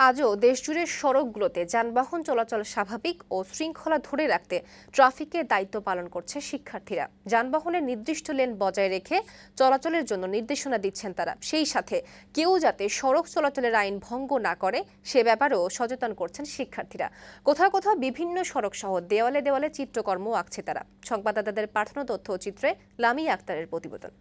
আজও দেশজুড়ে সড়কগুলোতে যানবাহন চলাচল স্বাভাবিক ও শৃঙ্খলা ধরে রাখতে ট্রাফিকের দায়িত্ব পালন করছে শিক্ষার্থীরা। যানবাহনের নির্দিষ্ট লেন বজায় রেখে চলাচলের জন্য নির্দেশনা দিচ্ছেন তারা। সেই সাথে কেউ যাতে সড়ক চলাচলের আইন ভঙ্গ না করে, সে ব্যাপারেও সচেতন করছেন শিক্ষার্থীরা। কোথাও কোথাও বিভিন্ন সড়ক সহ দেওয়ালে দেওয়ালে চিত্রকর্ম আঁকছে তারা। সংবাদদাতাদের পাঠানো তথ্য ও চিত্রে লামিয়া আক্তারের প্রতিবেদন।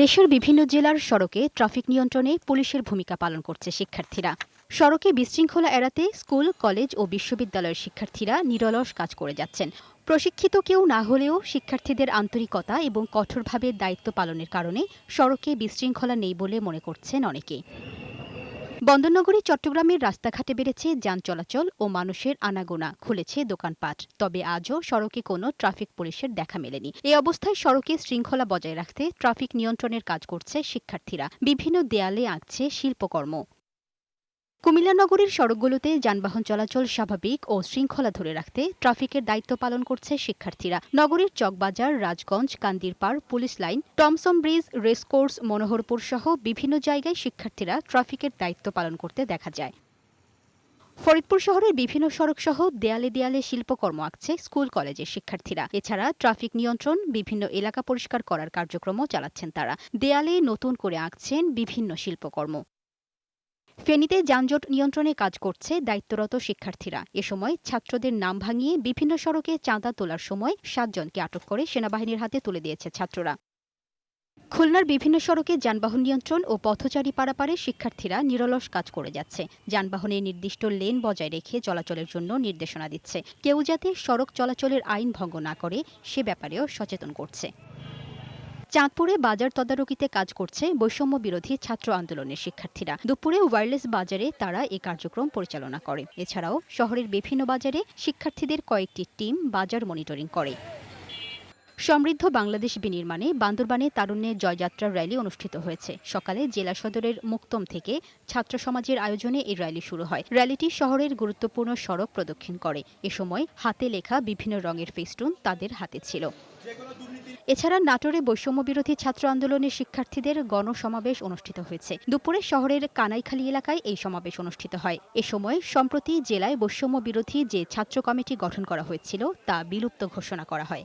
দেশের বিভিন্ন জেলার সড়কে ট্রাফিক নিয়ন্ত্রণে পুলিশের ভূমিকা পালন করছে শিক্ষার্থীরা। সড়কে বিশৃঙ্খলা এড়াতে স্কুল, কলেজ ও বিশ্ববিদ্যালয়ের শিক্ষার্থীরা নিরলস কাজ করে যাচ্ছেন। প্রশিক্ষিত কেউ না হলেও শিক্ষার্থীদের আন্তরিকতা এবং কঠোরভাবে দায়িত্ব পালনের কারণে সড়কে বিশৃঙ্খলা নেই বলে মনে করছেন অনেকে। বন্দরনগরী চট্টগ্রামের রাস্তাঘাটে বেড়েছে যান চলাচল ও মানুষের আনাগোনা খুলেছে দোকানপাট। তবে আজও সড়কে কোনো ট্রাফিক পুলিশের দেখা মেলেনি। এ অবস্থায় সড়কে শৃঙ্খলা বজায় রাখতে ট্রাফিক নিয়ন্ত্রণের কাজ করছে শিক্ষার্থীরা। বিভিন্ন দেয়ালে আঁকছে শিল্পকর্ম। কুমিল্লা নগরীর সড়কগুলোতে যানবাহন চলাচল স্বাভাবিক ও শৃঙ্খলা ধরে রাখতে ট্রাফিকের দায়িত্ব পালন করছে শিক্ষার্থীরা। নগরীর Chawkbazar, Rajganj Kandirpar police line Tomsom bridge racecourse Manoharpur সহ বিভিন্ন জায়গায় শিক্ষার্থীরা ট্রাফিকের দায়িত্ব পালন করতে দেখা যায়। ফরিদপুর শহরের বিভিন্ন সড়ক সহ দেয়ালে দেয়ালে শিল্পকর্ম আঁকছে স্কুল কলেজের শিক্ষার্থীরা। এছাড়া ট্রাফিক নিয়ন্ত্রণ, বিভিন্ন এলাকা পরিষ্কার করার কার্যক্রমও চালাচ্ছেন তারা। দেয়ালে নতুন করে আঁকছেন বিভিন্ন শিল্পকর্ম। ফেনীতে যানজট নিয়ন্ত্রণে কাজ করছে দায়িত্বরত শিক্ষার্থীরা। এ সময় ছাত্রদের নাম ভাঙিয়ে বিভিন্ন সড়কে চাঁদা তোলার সময় সাতজনকে আটক করে সেনাবাহিনীর হাতে তুলে দিয়েছে ছাত্ররা। খুলনার বিভিন্ন সড়কে যানবাহন নিয়ন্ত্রণ ও পথচারী পারাপারে শিক্ষার্থীরা নিরলস কাজ করে যাচ্ছে। যানবাহনের নির্দিষ্ট লেন বজায় রেখে চলাচলের জন্য নির্দেশনা দিচ্ছে। কেউ যাতে সড়ক চলাচলের আইন ভঙ্গ না করে, সে ব্যাপারেও সচেতন করছে। চাঁদপুরে বাজার তদারকিতে কাজ করছে বৈষম্য বিরোধী ছাত্র আন্দোলনের শিক্ষার্থীরা। দুপুরে ওয়্যারলেস বাজারে তারা এ কার্যক্রম পরিচালনা করে। এছাড়াও শহরের বিভিন্ন বাজারে শিক্ষার্থীদের কয়েকটি টিম বাজার মনিটরিং করে। সমৃদ্ধ বাংলাদেশ বিনির্মাণে বান্দরবানে তারুণ্যের জয়যাত্রা র্যালি অনুষ্ঠিত হয়েছে। সকালে জেলা সদরের মুক্তম থেকে ছাত্র সমাজের আয়োজনে এই র্যালি শুরু হয়। র্যালিটি শহরের গুরুত্বপূর্ণ সড়ক প্রদক্ষিণ করে। এ সময় হাতে লেখা বিভিন্ন রঙের ফেস্টুন তাদের হাতে ছিল। এছাড়া নাটোরে বৈষম্য বিরোধী ছাত্র আন্দোলনের শিক্ষার্থীদের গণসমাবেশ অনুষ্ঠিত হয়েছে। দুপুরে শহরের কানাইখালী এলাকায় এই সমাবেশ অনুষ্ঠিত হয়। এ সময় সম্প্রতি জেলায় বৈষম্য বিরোধী যে ছাত্র কমিটি গঠন করা হয়েছিল তা বিলুপ্ত ঘোষণা করা হয়।